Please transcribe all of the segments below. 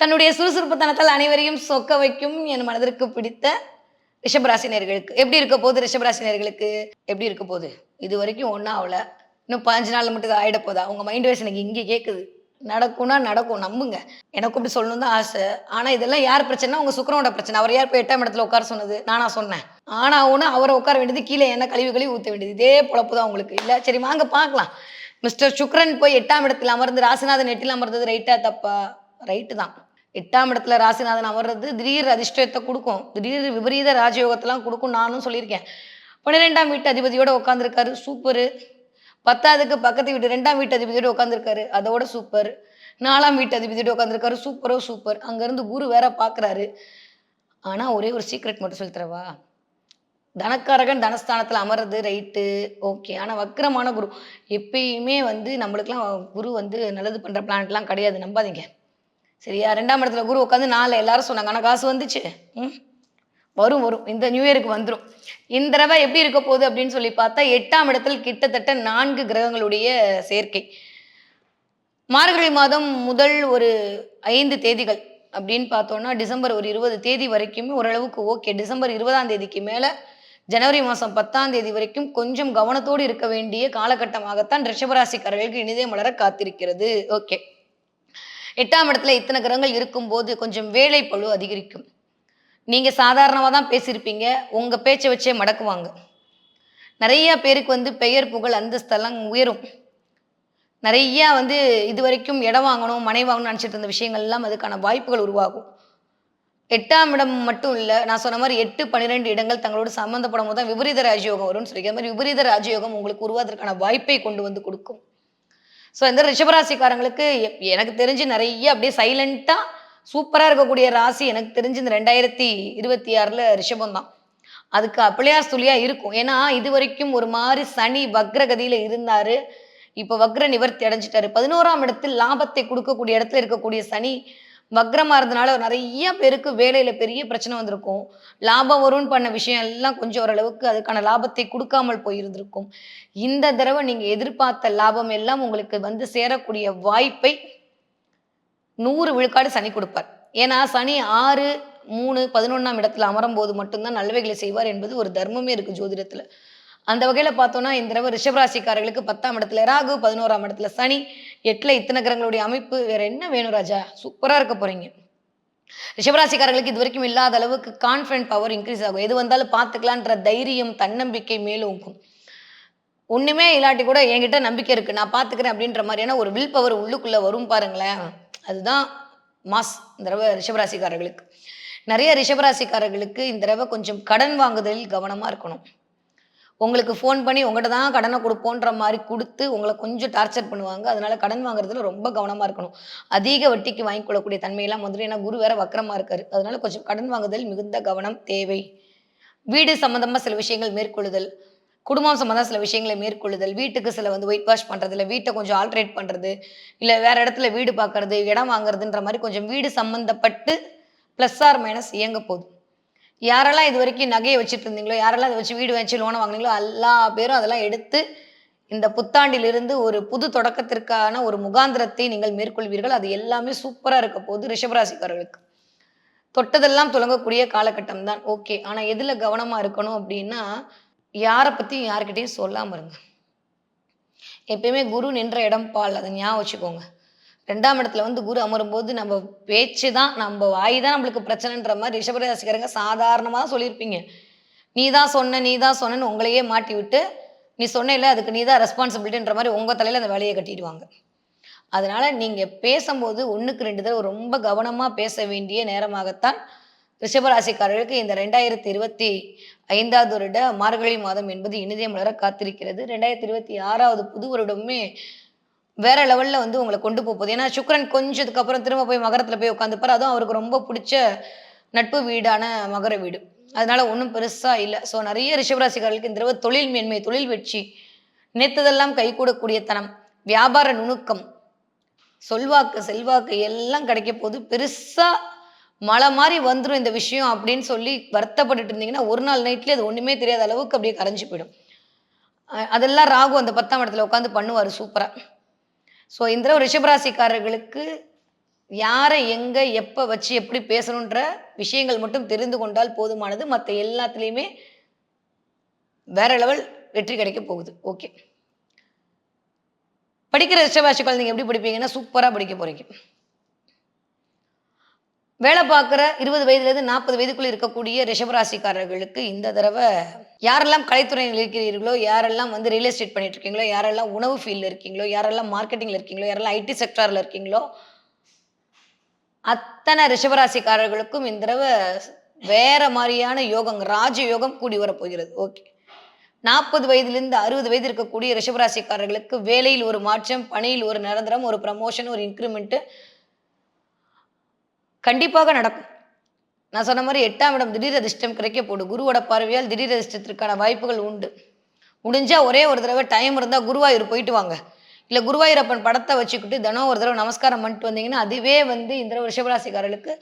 தன்னுடைய சுறுசுறுப்புத்தனத்தால் அனைவரையும் சொக்க வைக்கும் என் மனதிற்கு பிடித்த ரிஷபராசினியர்களுக்கு. எப்படி இருக்க போகுது ரிஷபராசினியர்களுக்கு? எப்படி இருக்க போகுது? இது வரைக்கும் ஒன்றும் ஆகல. இன்னும் பதினஞ்சு நாள் மட்டும் இது ஆயிட போதா உங்கள் மைண்ட் வைஸ் எனக்கு இங்கே கேட்குது நடக்கும்னா நடக்கும். நம்புங்க. எனக்கு இப்படி சொல்லணும் தான் ஆசை. ஆனால் இதெல்லாம் யார் பிரச்சனை உங்கள் சுக்கரனோட பிரச்சனை. அவர் யார் போய் எட்டாம் இடத்துல உட்கார சொன்னது? நானா சொன்னேன். ஆனால் ஒன்று அவரை உட்கார வேண்டியது கீழே என்ன கழிவு கழிவு ஊற்ற வேண்டியது. இதே பொழப்பு தான் உங்களுக்கு. இல்லை சரி வாங்க பார்க்கலாம். மிஸ்டர் சுக்ரன் போய் எட்டாம் இடத்துல அமர்ந்து ராசிநாதன் எட்டில் அமர்ந்தது ரைட்டா தப்பா? ரைட்டு தான். எட்டாம் இடத்துல ராசிநாதன் அமர்றது திடீர் அதிர்ஷ்டத்தை கொடுக்கும். திடீர் விபரீத ராஜயோகத்தெல்லாம் கொடுக்கும் நானும் சொல்லியிருக்கேன். பன்னிரெண்டாம் வீட்டு அதிபதியோட உட்காந்துருக்காரு சூப்பரு. பத்தாவதுக்கு பக்கத்து வீட்டு ரெண்டாம் வீட்டு அதிபதியோட உட்காந்துருக்காரு அதோட சூப்பர். நாலாம் வீட்டு அதிபதியோட உட்காந்துருக்காரு சூப்பரோ சூப்பர். அங்கேருந்து குரு வேற பார்க்குறாரு ஆனால் ஒரே ஒரு சீக்ரெட் மட்டும் சொல்லித்தரவா தனக்காரகன் தனஸ்தானத்தில் அமர்றது ரைட்டு ஓகே ஆனால் வக்கரமான குரு. எப்பயுமே வந்து நம்மளுக்கெல்லாம் குரு வந்து நல்லது பண்ணுற பிளான்ட்லாம் கிடையாது. நம்பாதீங்க. சரியா? ரெண்டாம் இடத்துல குரு உட்காந்து நாலு எல்லாரும் சொன்னாங்க ஆனால் காசு வந்துச்சு. ம்? வரும் வரும். இந்த நியூ இயருக்கு வந்துடும் இந்த தடவை எப்படி இருக்க போகுது அப்படின்னு சொல்லி பார்த்தா எட்டாம் இடத்தில் கிட்டத்தட்ட நான்கு கிரகங்களுடைய சேர்க்கை. மார்கழி மாதம் முதல் ஒரு ஐந்து தேதிகள் அப்படின்னு பார்த்தோம்னா டிசம்பர் ஒரு இருபது தேதி வரைக்குமே ஓரளவுக்கு ஓகே. டிசம்பர் இருபதாம் தேதிக்கு மேலே ஜனவரி மாதம் பத்தாம் தேதி வரைக்கும் கொஞ்சம் கவனத்தோடு இருக்க வேண்டிய காலகட்டமாகத்தான் ரிஷபராசிக்காரர்களுக்கு இனிதே மலர காத்திருக்கிறது. ஓகே. எட்டாம் இடத்துல இத்தனை கிரகங்கள் இருக்கும்போது கொஞ்சம் வேலை பழு அதிகரிக்கும். நீங்கள் சாதாரணமாக தான் பேசியிருப்பீங்க. உங்கள் பேச்சை வச்சே மடக்குவாங்க. நிறைய பேருக்கு வந்து பெயர் புகழ் அந்தஸ்தெல்லாம் உயரும். நிறையா வந்து இது வரைக்கும் இடம் வாங்கணும் மனை வாங்கணும்னு நினச்சிட்டு இருந்த விஷயங்கள்லாம் அதுக்கான வாய்ப்புகள் உருவாகும். எட்டாம் இடம் மட்டும் இல்லை நான் சொன்ன மாதிரி எட்டு பன்னிரெண்டு இடங்கள் தங்களோடு சம்மந்தப்படும் போது தான் விபரீத ராஜயோகம் வரும்னு சொல்லி மாதிரி விபரீத ராஜயோகம் உங்களுக்கு உருவாதற்கான வாய்ப்பை கொண்டு வந்து கொடுக்கும். ஸோ இந்த ரிஷபராசிக்காரங்களுக்கு எனக்கு தெரிஞ்சு நிறைய அப்படியே சைலண்ட்டாக சூப்பராக இருக்கக்கூடிய ராசி எனக்கு தெரிஞ்சு இந்த ரெண்டாயிரத்தி இருபத்தி ஆறில் ரிஷபம் தான் அதுக்கு அப்படியா துளியாக இருக்கும். ஏன்னா இது வரைக்கும் ஒரு மாதிரி சனி வக்ரகதியில் இருந்தார். இப்போ வக்ர நிவர்த்தி அடைஞ்சிட்டாரு. பதினோராம் இடத்தில் லாபத்தை கொடுக்கக்கூடிய இடத்துல இருக்கக்கூடிய சனி வக்ரமா இருந்தனால நிறைய பேருக்கு வேலையில பெரிய பிரச்சனை வந்திருக்கும். லாபம் வரும்னு பண்ண விஷயம் எல்லாம் கொஞ்சம் ஓரளவுக்கு அதுக்கான லாபத்தை கொடுக்காமல் போயிருந்திருக்கும். இந்த தடவை நீங்க எதிர்பார்த்த லாபம் எல்லாம் உங்களுக்கு வந்து சேரக்கூடிய வாய்ப்பை நூறு விழுக்காடு சனி கொடுப்பார். ஏன்னா சனி ஆறு மூணு பதினொன்றாம் இடத்துல அமரும் போது மட்டும்தான் நல்லவைகளை செய்வார் என்பது ஒரு தர்மமே இருக்கு ஜோதிடத்துல. அந்த வகையில பார்த்தோம்னா இந்த தடவை ரிஷபராசிக்காரர்களுக்கு பத்தாம் இடத்துல ராகு பதினோராம் இடத்துல சனி. எட்டுல இத்தனை கிரகங்களுடைய அமைப்பு. வேற என்ன வேணும் ராஜா? சூப்பரா இருக்க போறீங்க. ரிஷபராசிக்காரர்களுக்கு இது வரைக்கும் இல்லாத அளவுக்கு கான்ஃபிடன்ட் பவர் இன்க்ரீஸ் ஆகும். எது வந்தாலும் பார்த்துக்கலான்ற தைரியம் தன்னம்பிக்கை மேலோங்கும் ஒண்ணுமே இல்லாட்டி கூட என்கிட்ட நம்பிக்கை இருக்கு. நான் பார்த்துக்கிறேன் அப்படின்ற மாதிரியான ஒரு வில் பவர் உள்ளுக்குள்ள வரும் பாருங்களேன். அதுதான் மாஸ் இந்த தடவை ரிஷபராசிக்காரர்களுக்கு. நிறைய ரிஷபராசிக்காரர்களுக்கு இந்த தடவை கொஞ்சம் கடன் வாங்குதலில் கவனமா இருக்கணும். உங்களுக்கு ஃபோன் பண்ணி உங்கள்கிட்ட தான் கடனை கொடுப்போன்ற மாதிரி கொடுத்து உங்களை கொஞ்சம் டார்ச்சர் பண்ணுவாங்க. அதனால கடன் வாங்குறதுல ரொம்ப கவனமாக இருக்கணும். அதிக வட்டிக்கு வாங்கி கொள்ளக்கூடிய தன்மையெல்லாம் வந்துடும் ஏன்னா குரு வேற வக்கரமாக இருக்காரு. அதனால கொஞ்சம் கடன் வாங்குதல் மிகுந்த கவனம் தேவை. வீடு சம்மந்தமாக சில விஷயங்கள் மேற்கொள்ளுதல் குடும்பம் சம்மந்தம் சில விஷயங்களை மேற்கொள்ளுதல் வீட்டுக்கு சில வந்து ஒயிட் வாஷ் பண்ணுறது இல்லை வீட்டை கொஞ்சம் ஆல்ட்ரேட் பண்ணுறது இல்லை வேற இடத்துல வீடு பார்க்கறது இடம் வாங்குறதுன்ற மாதிரி கொஞ்சம் வீடு சம்மந்தப்பட்டு ப்ளஸ் ஆர் மைனஸ் இயங்க போகுது. யாரெல்லாம் இது வரைக்கும் நகையை வச்சுட்டு இருந்தீங்களோ யாரெல்லாம் அதை வச்சு வீடு வச்சு லோனை வாங்கினீங்களோ எல்லா பேரும் அதெல்லாம் எடுத்து இந்த புத்தாண்டிலிருந்து ஒரு புது தொடக்கத்திற்கான ஒரு முகாந்திரத்தை நீங்கள் மேற்கொள்வீர்கள். அது எல்லாமே சூப்பராக இருக்க போகுது ரிஷபராசிக்காரர்களுக்கு. தொட்டதெல்லாம் துலங்கக்கூடிய காலகட்டம் தான் ஓகே. ஆனால் எதில் கவனமாக இருக்கணும் அப்படின்னா யாரை பற்றியும் யார்கிட்டையும் சொல்லாமல் இருங்க. எப்பயுமே குரு நின்ற இடம் பால். அதை ஞாபகம் வச்சுக்கோங்க. ரெண்டாம் இடத்துல வந்து குரு அமரும்போது நம்ம பேச்சு தான் நம்ம வாய் தான் நம்மளுக்கு பிரச்சனைன்ற மாதிரி ரிஷபராசிக்காரங்க சாதாரணமாக தான் சொல்லியிருப்பீங்க. நீ தான் சொன்ன நீ தான் சொன்னேன்னு உங்களையே மாட்டி விட்டு நீ சொன்ன அதுக்கு நீ தான் ரெஸ்பான்சிபிலிட்டின்ற மாதிரி உங்கள் தலையில் அந்த வேலையை கட்டிடுவாங்க. அதனால நீங்கள் பேசும்போது ஒன்றுக்கு ரெண்டு தடவை ரொம்ப கவனமாக பேச வேண்டிய நேரமாகத்தான் ரிஷபராசிக்காரர்களுக்கு இந்த ரெண்டாயிரத்தி இருபத்தி ஐந்தாவது வருட மார்கழி மாதம் என்பது இனிதே மலர காத்திருக்கிறது. ரெண்டாயிரத்தி இருபத்தி ஆறாவது புது வருடமே வேற லெவல்ல வந்து உங்களை கொண்டு போகுது. ஏன்னா சுக்ரன் கொஞ்சத்துக்கு அப்புறம் திரும்ப போய் மகரத்துல போய் உட்காந்துப்பார். அதுவும் அவருக்கு ரொம்ப பிடிச்ச நட்பு வீடான மகர வீடு. அதனால ஒன்றும் பெருசா இல்லை. ஸோ நிறைய ரிஷபராசிக்காரர்களுக்கு இந்த தடவை தொழில் மேன்மை தொழில் வெற்றி நினைத்ததெல்லாம் கைகூடக்கூடிய தனம் வியாபார நுணுக்கம் சொல்வாக்கு செல்வாக்கு எல்லாம் கிடைக்க போகுது. பெருசா மழை மாதிரி வந்துடும் இந்த விஷயம் அப்படின்னு சொல்லி வருத்தப்பட்டுட்டு இருந்தீங்கன்னா ஒரு நாள் நைட்லேயே அது ஒன்றுமே தெரியாத அளவுக்கு அப்படியே கரைஞ்சு போயிடும். அதெல்லாம் ராகு அந்த பத்தாம் இடத்துல உட்காந்து பண்ணுவார் சூப்பராக ஸோ இந்த ரிஷபராசிக்காரர்களுக்கு யாரை எங்கே எப்போ வச்சு எப்படி பேசணுன்ற விஷயங்கள் மட்டும் தெரிந்து கொண்டால் போதுமானது. மற்ற எல்லாத்துலேயுமே வேற லெவல் வெற்றி கிடைக்க போகுது. ஓகே. படிக்கிற ரிஷபாசி குழந்தைங்க எப்படி படிப்பீங்கன்னா சூப்பராக படிக்க போகிறீங்க வேலை பார்க்குற இருபது வயதுலேருந்து நாற்பது வயதுக்குள்ளே இருக்கக்கூடிய ரிஷபராசிக்காரர்களுக்கு இந்த தடவை யாரெல்லாம் கலைத்துறையில் இருக்கிறீர்களோ யாரெல்லாம் வந்து ரியல் எஸ்டேட் பண்ணிட்டு இருக்கீங்களோ யாரெல்லாம் உணவு ஃபீல்டில் இருக்கீங்களோ யாரெல்லாம் மார்க்கெட்டிங்கில் இருக்கீங்களோ யாரெல்லாம் ஐடி செக்டாரில் இருக்கீங்களோ அத்தனை ரிஷபராசிக்காரர்களுக்கும் இந்த தடவை வேற மாதிரியான யோகம் ராஜ யோகம் கூடி வரப்போகிறது ஓகே நாற்பது வயதிலிருந்து அறுபது வயது இருக்கக்கூடிய ரிஷபராசிக்காரர்களுக்கு வேலையில் ஒரு மாற்றம் பணியில் ஒரு நிரந்தரம் ஒரு ப்ரமோஷன் ஒரு இன்க்ரிமெண்ட்டு கண்டிப்பாக நடக்கும். நான் சொன்ன மாதிரி எட்டாம் இடம் திடீர் அதிர்ஷ்டம் கிடைக்க போடு குருவோட பார்வையால் திடீர் அதிர்ஷ்டத்திற்கான வாய்ப்புகள் உண்டு. முடிஞ்சா ஒரே ஒரு தடவை டைம் இருந்தால் குருவாயூர் போயிட்டு வாங்க. இல்லை குருவாயூரப்பன் படத்தை வச்சுக்கிட்டு தினம் ஒரு தடவை நமஸ்காரம் பண்ணிட்டு வந்தீங்கன்னா அதுவே வந்து இந்த ரிஷபராசிக்காரர்களுக்கு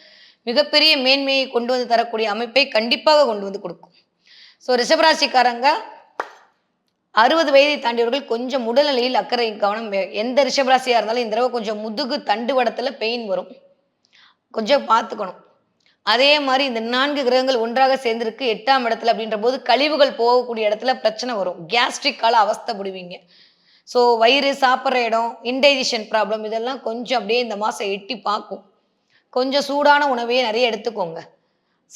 மிகப்பெரிய மேன்மையை கொண்டு வந்து தரக்கூடிய அமைப்பை கண்டிப்பாக கொண்டு வந்து கொடுக்கும். ஸோ ரிஷபராசிக்காரங்க அறுபது வயதை தாண்டியவர்கள் கொஞ்சம் உடல்நிலையில் அக்கறை கவனம் எந்த ரிஷபராசியாக இருந்தாலும் இந்த தடவை கொஞ்சம் முதுகு தண்டுவடத்தில் பெயின் வரும். கொஞ்சம் பார்த்துக்கணும். அதே மாதிரி இந்த நான்கு கிரகங்கள் ஒன்றாக சேர்ந்திருக்கு எட்டாம் இடத்துல அப்படின்ற போது கழிவுகள் போகக்கூடிய இடத்துல பிரச்சனை வரும். கேஸ்ட்ரிக்கால அவஸ்தைப்படுவீங்க ஸோ வயிறு சாப்பிட்ற இடம் இன்டைஜஷன் ப்ராப்ளம் இதெல்லாம் கொஞ்சம் அப்படியே இந்த மாதம் எட்டி பார்க்கும். கொஞ்சம் சூடான உணவையே நிறைய எடுத்துக்கோங்க.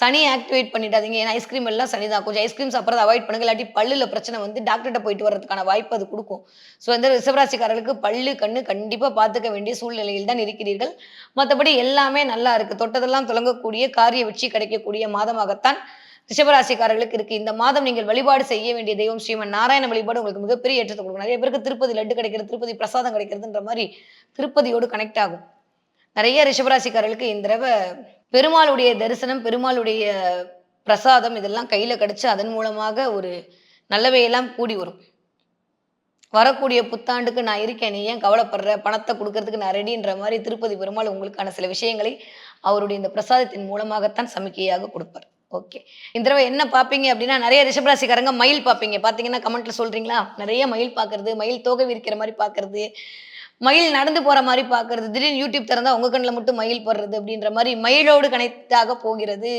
சனி ஆக்டிவேட் பண்ணிட்டாதீங்க ஏன்னா ஐஸ்கிரீம் எல்லாம் சனி தான் கொஞ்சம் ஐஸ்கிரீம் சாப்பிட்றது அவாய்ட் பண்ணுங்க. இல்லாட்டி பல்லுல பிரச்சனை வந்து டாக்டர்கிட்ட போயிட்டு வர்றதுக்கான வாய்ப்பு அது கொடுக்கும். ஸோ இந்த ரிசவராசிக்காரர்களுக்கு பல்லு கண்ணு கண்டிப்பாக பார்த்துக்க வேண்டிய சூழ்நிலையில் தான் இருக்கிறீர்கள். மற்றபடி எல்லாமே நல்லா இருக்கு. தொட்டதெல்லாம் தொடங்கக்கூடிய காரிய வெற்றி கிடைக்கக்கூடிய மாதமாகத்தான் ரிஷபராசிக்காரர்களுக்கு இருக்கு. இந்த மாதம் நீங்கள் வழிபாடு செய்ய வேண்டிய தெய்வம் ஸ்ரீமன் நாராயண வழிபாடு உங்களுக்கு மிகப்பெரிய ஏற்றத்தை கொடுக்கும். நிறைய பேருக்கு திருப்பதி லட்டு கிடைக்கிறது திருப்பதி பிரசாதம் கிடைக்கிறதுன்ற மாதிரி திருப்பதியோடு கனெக்ட் ஆகும். நிறைய ரிஷபராசிக்காரர்களுக்கு இந்த தடவை பெருமாளுடைய தரிசனம் பெருமாளுடைய பிரசாதம் இதெல்லாம் கையில கிடைச்சு அதன் மூலமாக ஒரு நல்லவையெல்லாம் கூடி வரும். வரக்கூடிய புத்தாண்டுக்கு நான் இருக்கேன் நீ ஏன் கவலைப்படுற? பணத்தை கொடுக்கறதுக்கு நான் ரெடின்ற மாதிரி திருப்பதி பெருமாள் உங்களுக்கான சில விஷயங்களை அவருடைய இந்த பிரசாதத்தின் மூலமாகத்தான் சமிக்கையாக கொடுப்பார். ஓகே இந்த தடவை என்ன பார்ப்பீங்க அப்படின்னா நிறைய ரிஷபராசிக்காரங்க மயில் பார்ப்பீங்க. பார்த்தீங்கன்னா கமெண்ட்ல சொல்றீங்களா? நிறைய மயில் பார்க்கறது மயில் தோகை விரிக்கிற மாதிரி பார்க்கறது மயில் நடந்து போற மாதிரி பாக்குறது திடீர்னு யூடியூப் திறந்தா உங்க கண்ணில் மட்டும் மயில் படுறது அப்படின்ற மாதிரி மயிலோடு கனெக்டாக போகிறது.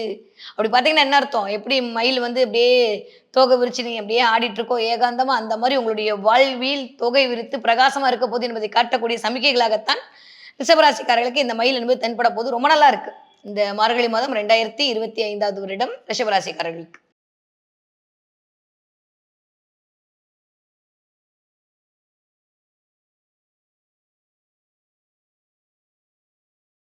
அப்படி பார்த்தீங்கன்னா என்ன அர்த்தம்? எப்படி மயில் வந்து அப்படியே தோகை விரிச்சு நீங்க அப்படியே ஆடிட்டு இருக்கோ ஏகாந்தமா அந்த மாதிரி உங்களுடைய வாழ்வில் தொகை விரித்து பிரகாசமா இருக்க போது என்பதை காட்டக்கூடிய சமிக்கைகளாகத்தான் ரிஷபராசிக்காரர்களுக்கு இந்த மயில் என்பது தென்பட போது ரொம்ப நல்லா இருக்கு. இந்த மார்கழி மாதம் ரெண்டாயிரத்தி இருபத்தி ஐந்தாவது வருடம் ரிஷபராசிக்காரர்களுக்கு.